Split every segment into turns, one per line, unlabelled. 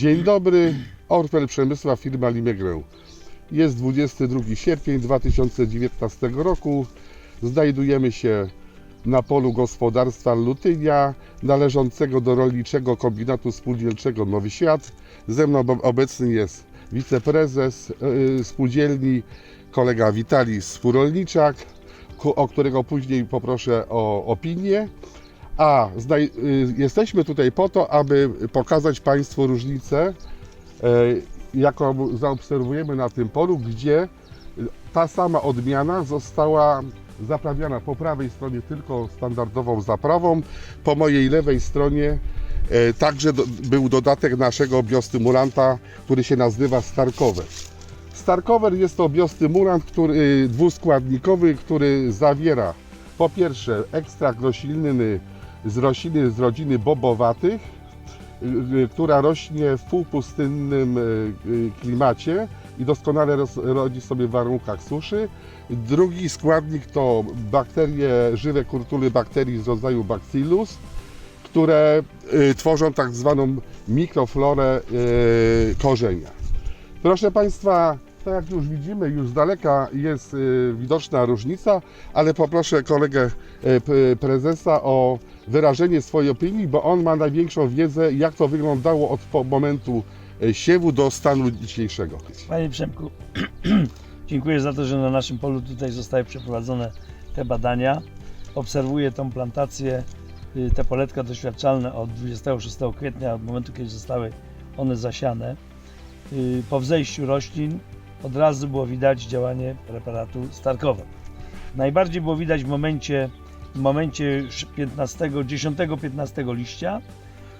Dzień dobry, Orpel Przemysła, firma Limegrę. Jest 22 sierpień 2019 roku. Znajdujemy się na polu gospodarstwa Lutynia, należącego do Rolniczego Kombinatu Spółdzielczego Nowy Świat. Ze mną ob- obecny jest wiceprezes yy, spółdzielni, kolega Witali Spórolniczak, ku- o którego później poproszę o opinię. A y, jesteśmy tutaj po to, aby pokazać Państwu różnicę, e, jaką zaobserwujemy na tym polu, gdzie ta sama odmiana została zaprawiana po prawej stronie tylko standardową zaprawą, po mojej lewej stronie e, także był dodatek naszego biostymulanta, który się nazywa Starkover. Starkover jest to biostymulant który, dwuskładnikowy, który zawiera po pierwsze ekstrakt roślinny z rośliny z rodziny bobowatych, y, y, która rośnie w półpustynnym y, klimacie i doskonale rodzi sobie w warunkach suszy. Drugi składnik to bakterie, żywe kurtuly bakterii z rodzaju Bacillus, które tworzą tak zwaną mikroflorę korzenia. Proszę Państwa, tak jak już widzimy, już z daleka jest y, widoczna różnica, ale poproszę kolegę y, prezesa o wyrażenie swojej opinii, bo on ma największą wiedzę, jak to wyglądało od momentu y, siewu do stanu dzisiejszego.
Panie Przemku, dziękuję za to, że na naszym polu tutaj zostały przeprowadzone te badania. Obserwuję tą plantację, te poletka doświadczalne od 26 kwietnia, od momentu, kiedy zostały one zasiane. Po wzejściu roślin od razu było widać działanie preparatu Starkowa. Najbardziej było widać w momencie, w momencie 15, 10-15 liścia.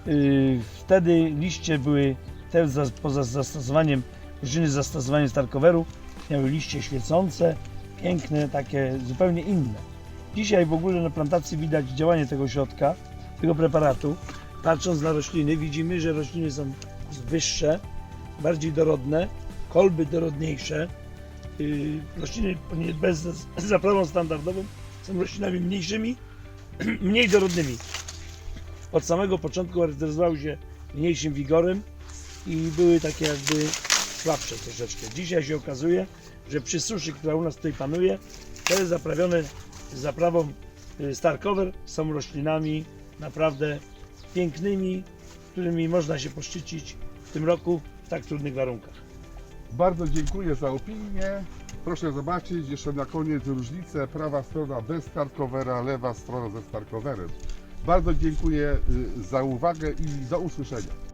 Y, Wtedy liście były te za, poza zastosowaniem rośliny z zastosowaniem starkoweru miały liście świecące, piękne, takie zupełnie inne. Dzisiaj w ogóle na plantacji widać działanie tego środka, tego preparatu. Patrząc na rośliny widzimy, że rośliny są wyższe, bardziej dorodne, kolby dorodniejsze. Yy, rośliny bez zaprawą standardową są roślinami mniejszymi, mniej dorodnymi. Od samego początku charakteryzowały się mniejszym wigorem i były takie jakby słabsze troszeczkę. Dzisiaj się okazuje, że przy suszy, która u nas tutaj panuje, te zaprawione zaprawą y, Starkover są roślinami naprawdę pięknymi, którymi można się poszczycić w tym roku w tak trudnych warunkach.
Bardzo dziękuję za opinię. Proszę zobaczyć jeszcze na koniec różnicę. Prawa strona bez starkowera, lewa strona ze starkowerem. Bardzo dziękuję y, za uwagę i do usłyszenia.